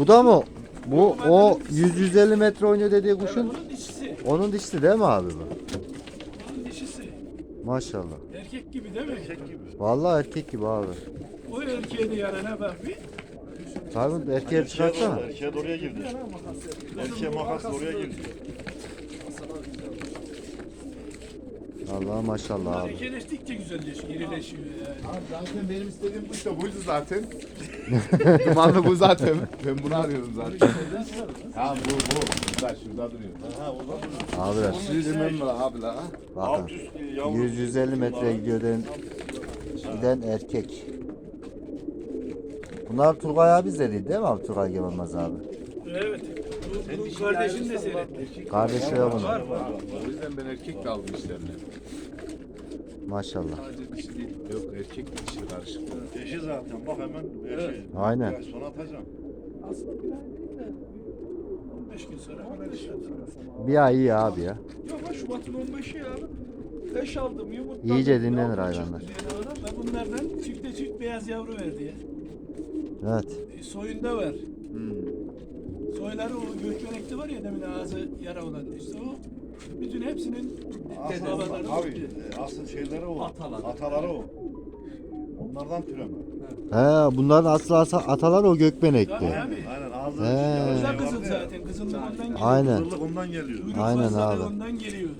Bu da mı? Bu o 100-150 metre oynuyor dediği kuşun Bunun dişisi. onun dişisi değil mi abi bu? Bunun dişisi. Maşallah. Erkek gibi değil mi? Erkek gibi. Vallahi erkek gibi abi. O erkeğe de yarana bak bir. Abi erkeğe çıkartsana. Erkeğe de oraya girdi. Erkeğe makas da oraya girdi. Allah maşallah abi. Erkekleştikçe güzelleşiyor, irileşiyor yani. Abi zaten benim istediğim kuş da buydu zaten. Dumanlı bu zaten. Ben bunu arıyorum zaten. ha bu bu. Şurada şurada duruyor. Ha o zaman Abiler Bilmem mi abi la? bakın. alt üst yavru. 100-150 metre gidiyor den, giden erkek. Bunlar Turgay abi izledi değil mi abi Turgay Gemenmez abi? Evet. Bu, bu kardeşin de seyretti. Bunlar. Var var. O yüzden ben erkek de aldım işlerine. Maşallah. Sadece dişi değil. Yok erkek de dişi karışık. Eşi zaten bak hemen eşi. Aynen. Sonra atacağım. Aslında bir ay değil de 15 gün sonra falan iş atarım. Bir ay iyi abi ya. Yok ha Şubat'ın 15'i ya. Beş aldım yumurtladım. İyice dinlenir hayvanlar. da bunlardan çifte çift beyaz yavru verdi ya. Evet. E, soyunda var. Hmm. Soyları o gökbenekli var ya demin ağzı yara olan işte o. Bütün hepsinin Asıl, babaları abi asıl şeyleri o. Ataları. Ataları o. Onlardan türeme. He bunların aslı asa- atalar o Tabii gökbenekli. abi. Aynen ağzı He. yarası Kızıl vardı kızıl zaten. Kızıllık ondan geliyor. Aynen. Kızıllık ondan geliyor. Kuyruk Aynen fazlalığı abi. ondan geliyor.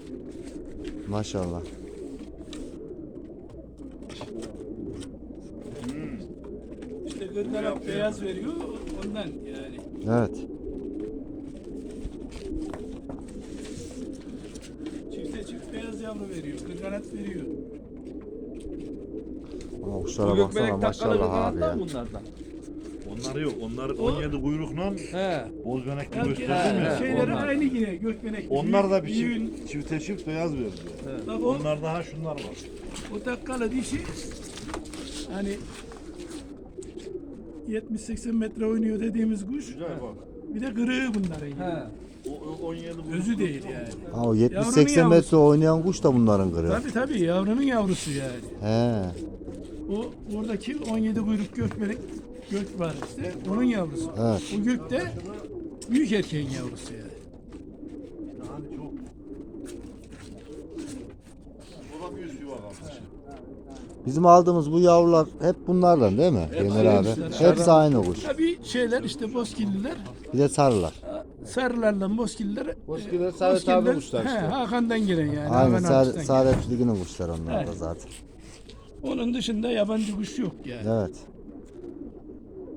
Maşallah. Hmm. İşte gırdanak beyaz veriyor ondan yani. Evet. Çifte çift beyaz yavru veriyor. Gırdanak veriyor. Ama kuşlara baksana maşallah abi ya. bunlardan. Onları yok. Onlar O- 17 kuyrukla He. boz benekli gösterdim ya. şeyleri onlar. aynı yine gökbenekli. Onlar da bir Büyüğün- çift, çifte çift beyaz verdi. Bak o, Onlar daha şunlar var. o takkalı dişi hani 70-80 metre oynuyor dediğimiz kuş. Güzel bak. Bir de kırığı bunların. yani. He. O, o 17 kuyruk. Özü değil yani. Ha, o Yavrunun 70-80 metre yavrusu. oynayan kuş da bunların kırığı. Tabii tabii yavrunun yavrusu yani. He. O oradaki 17 kuyruk gökmelik gök var işte. Onun yavrusu. Evet. O gök de büyük erkeğin yavrusu yani. Çok. Yuva kalmış. Bizim aldığımız bu yavrular hep bunlardan değil mi? Yener abi. Hepsi aynı kuş. Tabii şeyler işte bozkilliler, Bir de sarılar. Sarılarla. Bozkiller e, Saadet abi He, işte. Hakan'dan gelen yani. Aynen Hakan Saadet, Ligi'nin kuşları onlar da Evet. zaten. gelen. Onun dışında yabancı kuş yok yani. Evet.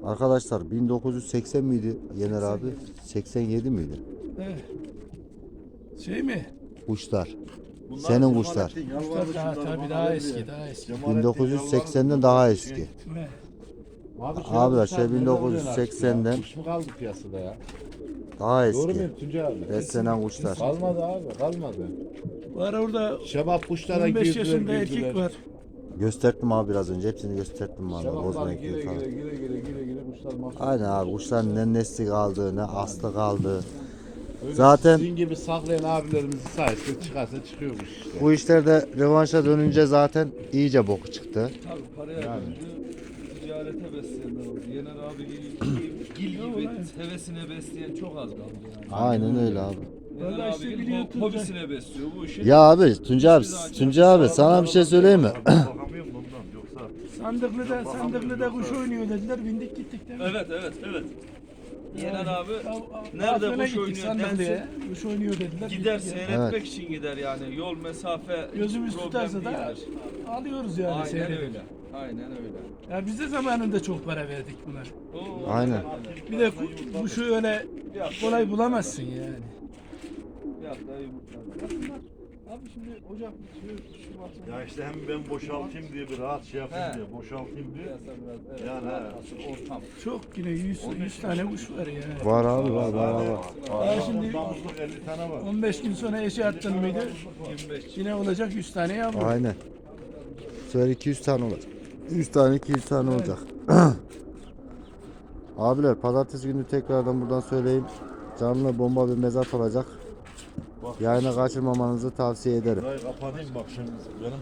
Arkadaşlar 1980 miydi Yener abi? 87 miydi? Evet. Şey mi? Kuşlar. Bunlar Senin kuşlar. Yavruları daha tabii daha eski, daha eski. Cemalettin 1980'den yavruları daha eski. şey- Evet. Abi Abiler şey 1980'den Kuş mu kaldı piyasada ya? daha Doğru eski. mu Tuncay abi? Beslenen kuşlar. Kalmadı abi kalmadı. Var orada Şebap kuşlara 15 girdiler yaşında girdiler. erkek var. Gösterdim abi biraz önce. Hepsini gösterdim valla. Şebaplar Bozmayın gire falan. gire gire gire gire gire kuşlar mahvoldu. Aynen abi kuşların ne nesli kaldı ne aslı kaldı. Öyle Zaten- Sizin gibi saklayan abilerimizin sayesinde çıkarsa çıkıyormuş işte. Bu işlerde revanşa dönünce zaten iyice boku çıktı. Tabii paraya Yani. döndü. Ticarete besleyenler oldu. Yener abi gibi, gil gibi hevesine besleyen çok az kaldı yani. Aynen öyle abi. Yener Vallahi abi ho- hobisine besliyor bu işi. Ya abi Tuncay abi, Tuncay abi sana bir şey söyleyeyim mi? Bakamıyorum da ondan yoksa. Sandıklı'da, Sandıklı'da kuş oynuyor dediler. Bindik gittik değil mi? Evet evet evet. Yener abi nerede gittik oynuyor densin. Kuş oynuyor dediler. gider seyretmek Evet. için gider yani. Yol mesafe Gözümüz problem tutarsa da değildir. alıyoruz yani Aynen seyredip. öyle. Aynen öyle. Ya biz de zamanında çok para verdik buna. Oo, Aynen. Bir de ku- kuşu öyle kolay bulamazsın yani. Bir hafta yumurtladı. Abi şimdi Ocak bitiyor, Şubat'ın Ya işte hem ben boşaltayım diye bir rahat şey yapayım He. diye boşaltayım diye. piyasa biraz evet, Yani, he. ortam. Çok yine 100, 100 tane kuş var ya. Var abi var var var. Daha şimdi Damızlık 50 tane var. 15 gün sonra eşe attın mıydı 25. yine olacak 100 tane yavru. Aynen. Söyle 200 tane olacak. 100 tane 200 tane olacak. Abiler pazartesi günü tekrardan buradan söyleyeyim. Canlı bomba bir mezat olacak. Yayına kaçırmamanızı tavsiye ederim. Burayı kapatayım bak şimdi. Benim